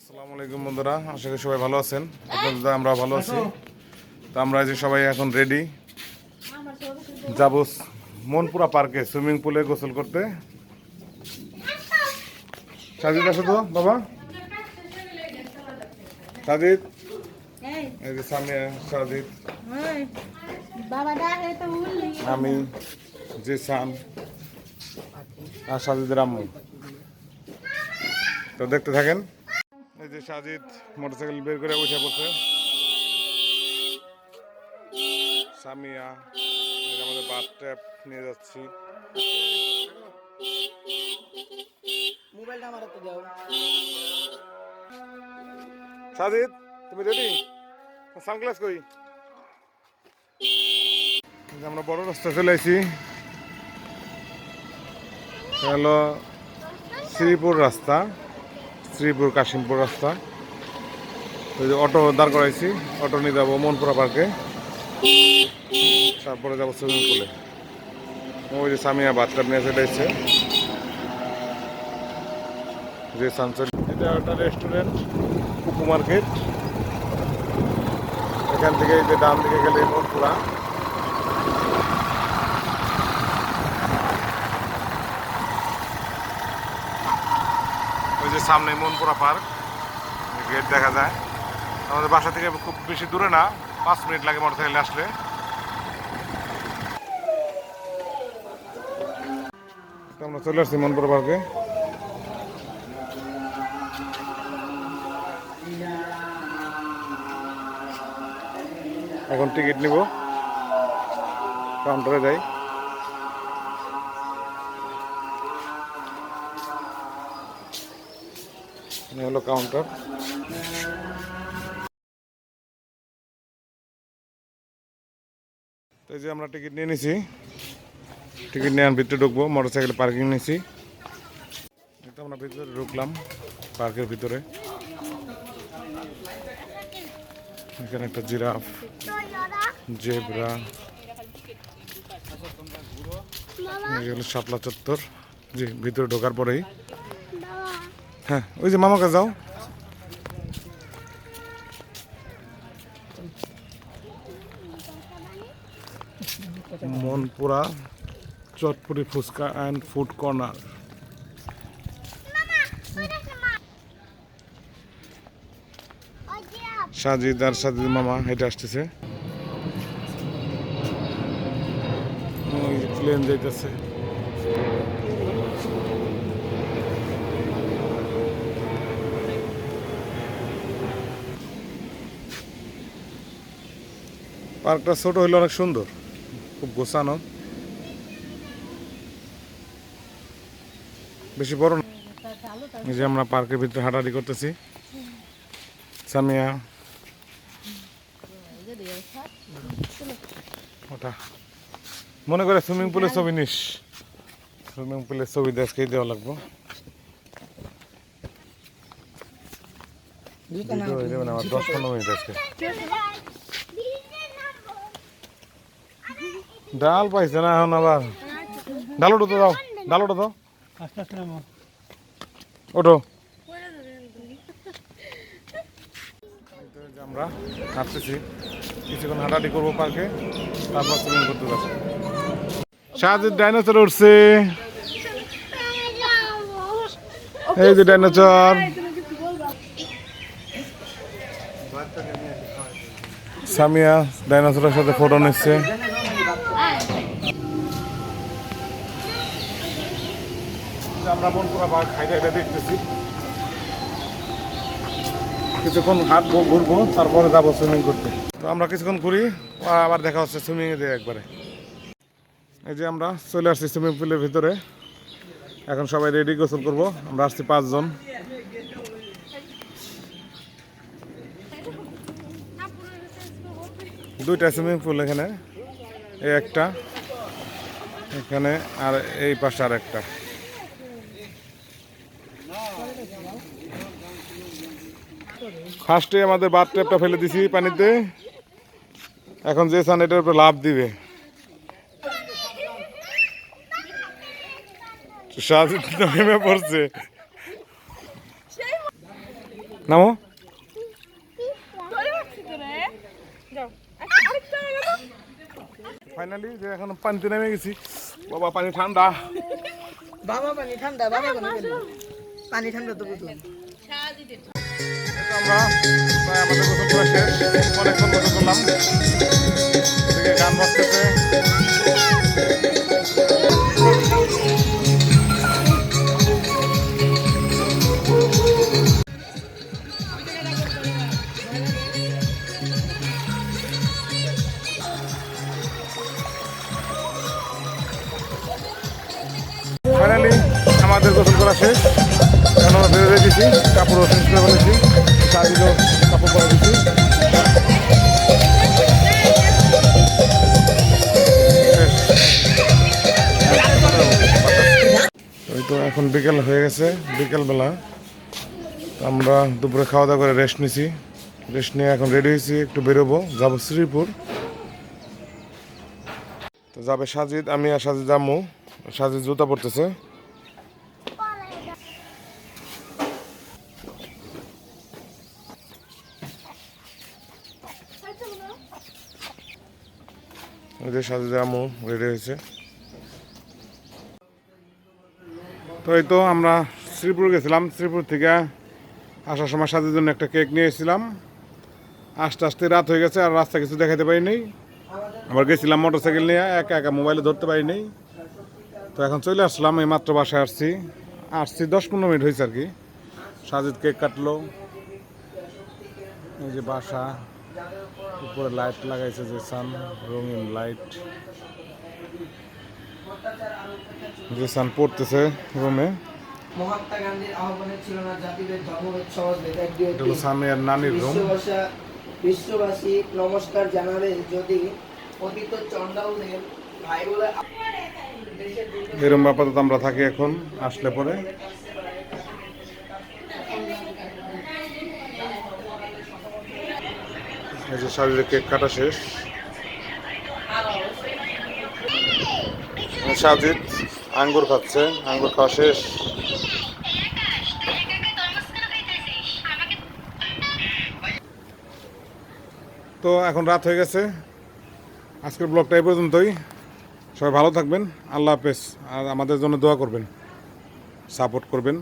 আসসালামু আলাইকুম বন্ধুরা আশা করি সবাই ভালো আছেন। আপনাদের আমরা ভালো আছি। তো আমরা যে সবাই এখন রেডি যাব মনপুরা পার্কে সুইমিং পুলে গোসল করতে। সাজিদ আসো তো বাবা। সাজিদ। এই, যে সামিয়া সাজিদ। আমি জিসান আর সাজিদের আম্মু। তো দেখতে থাকেন। এই যে সাজিদ মোটরসাইকেল বের করে উঠে পড়ছে। সামিয়া আমাদের বাথ ট্যাপ নিয়ে যাচ্ছি। মোবাইলটা আমার হাতে দাও। সাজিদ তুমি রেডি সানগ্লাস এই আমরা বড় রাস্তা চলে আসি হলো শ্রীপুর রাস্তা। শ্রীপুর কাশিমপুর রাস্তা। ওই যে অটো দাঁড় করাইছি, অটো নিয়ে যাব মনপুরা পার্কে। তারপরে যাব সুইমিং পুলে ওই যে সামিয়া বাথটাব নিয়ে চলে এসছে। যে সানসেট, এটা একটা রেস্টুরেন্ট কুকু মার্কেট এখান থেকে যে ডান দিকে গেলে মনপুরা। ওই সামনে মনপুরা পার্ক। গেট দেখা যায়। আমাদের বাসা থেকে খুব বেশি দূরে না, পাঁচ মিনিট লাগে মোটরসাইকেলে আসলে। আমরা চলে আসছি মনপুরা পার্কে। এখন টিকিট নিব। কাউন্টারে যাই। এই হলো কাউন্টার তো যে আমরা টিকিট নিয়ে নিছি। টিকিট নেওয়ার ভিতরে ঢুকবো মোটর সাইকেল পার্কিং এই তো আমরা ভিতরে ঢুকলাম পার্কের ভিতরে। এখানে একটা জিরাফ, জেব্রা। শাপলা চত্বর। জি, ভিতরে ঢোকার পরেই। হ্যাঁ ওই যে মামাকে যাও। Monpura Chatpuri fuchka and food corner Sajid আর সাজিদ মামা, হেঁটে আসতেছে। প্লেন যাইতেছে। পার্কটা ছোট হইলে অনেক সুন্দর। খুব গোছানো। বেশি বড় না। এই যে আমরা পার্কের ভিতরে হাঁটাহাঁটি করতেছি। সামিয়া। ওটা। মনে করে সুইমিং পুলের ছবি নিস। সুইমিং পুলের ছবি দেখেই দেওয়া লাগবো। ভিডিও যাবে না আমার দশ পনেরো মিনিট আজকে। ডাল পাইছে না এখন আবার? ডাল ওটো তো দাও ডাল ওটো আস্তে ওঠো। আমরা হাঁটতেছি কিছুক্ষণ হাঁটাহাঁটি করব পার্কে, তারপর সুইমিং করতে যাব। শাহজুদ ডাইনোসর উঠছে। এই যে ডাইনোসর সামিয়া ডাইনোসরের সাথে ফটো নিচ্ছে। আমরা মনপুরা বাঘ খাইতে খাইতে দেখতেছি। কিছুক্ষণ হাঁটবো ঘুরবো, তারপরে যাব সুইমিং করতে। তো আমরা কিছুক্ষণ ঘুরি আবার দেখা হচ্ছে সুইমিংয়ে দিয়ে একবারে। এই যে আমরা চলে আসছি সুইমিং পুলের ভিতরে। এখন সবাই রেডি গোসল করব। আমরা আসছি পাঁচজন। দুইটা সুইমিং পুল এখানে, এই একটা, এখানে, আর এই পাশে আর একটা। ফার্স্টে আমাদের বাথ ট্যাপটা ফেলে দিছি পানিতে। এখন যে সান এটার উপরে লাভ দিবে। সাজিদ নেমে পড়ছে। নামো। ফাইনালি যে এখন পানিতে নেমে গেছি। বাবা, পানি ঠান্ডা। বাবা, পানি ঠান্ডা পানি ঠান্ডা তো বুঝলাম আমরা আমাদের গোসল করা শেষ। অনেকক্ষণ গোসল আমাদের গোসল করা শেষ। কাপড়ও চেঞ্জ করে শাড়িরও কাপড় ওই তো এখন বিকেল হয়ে গেছে, বিকেলবেলা। আমরা দুপুরে খাওয়া দাওয়া করে রেস্ট নিছি। রেস্ট নিয়ে এখন রেডি হয়েছি, একটু বেরোবো। যাব শ্রীপুর। তো যাবে সাজিদ, আমি আর সাজিদ যাব সাজিদ জুতা পড়তেছে যে সাজিদ আমু রেডি হয়েছে। তো এই তো আমরা শ্রীপুর গেছিলাম। শ্রীপুর থেকে আসার সময় সাজির জন্য একটা কেক নিয়ে এসেছিলাম। আস্তে আস্তে রাত হয়ে গেছে আর রাস্তা কিছু দেখাতে পারিনি। আবার গেছিলাম মোটর সাইকেল নিয়ে, একা একা মোবাইলে ধরতে পারিনি। তো এখন চলে আসলাম, এই মাত্র বাসায় আসছি। আসছি দশ পনেরো মিনিট হয়েছে আর কি। সাজিদ কেক কাটলো। এই যে বাসা। উপরে লাইট লাগাইছে যে সান রঙিন লাইট যে সান পড়তেছে রুমে মহাত্মা গান্ধীর আহ্বানে ছিল না জাতিভেদ ধর্মভেদ সমাজভেদ এক দুই এটা হলো সানের নানির রুম বিশ্ববাসী বিশ্ববাসী নমস্কার জানাবে যদি অতীত চন্ডালদের ভাই বলে এরম আপাতত আমরা থাকি এখন আসলে পরে। এই যে শাড়ির কেক কাটা শেষ। সাজিদ আঙ্গুর খাচ্ছে, আঙ্গুর খাওয়া শেষ। তো এখন রাত হয়ে গেছে। আজকের ব্লগটা এই পর্যন্তই। সবাই ভালো থাকবেন, আল্লাহ হাফেজ। আর আমাদের জন্য দোয়া করবেন, সাপোর্ট করবেন।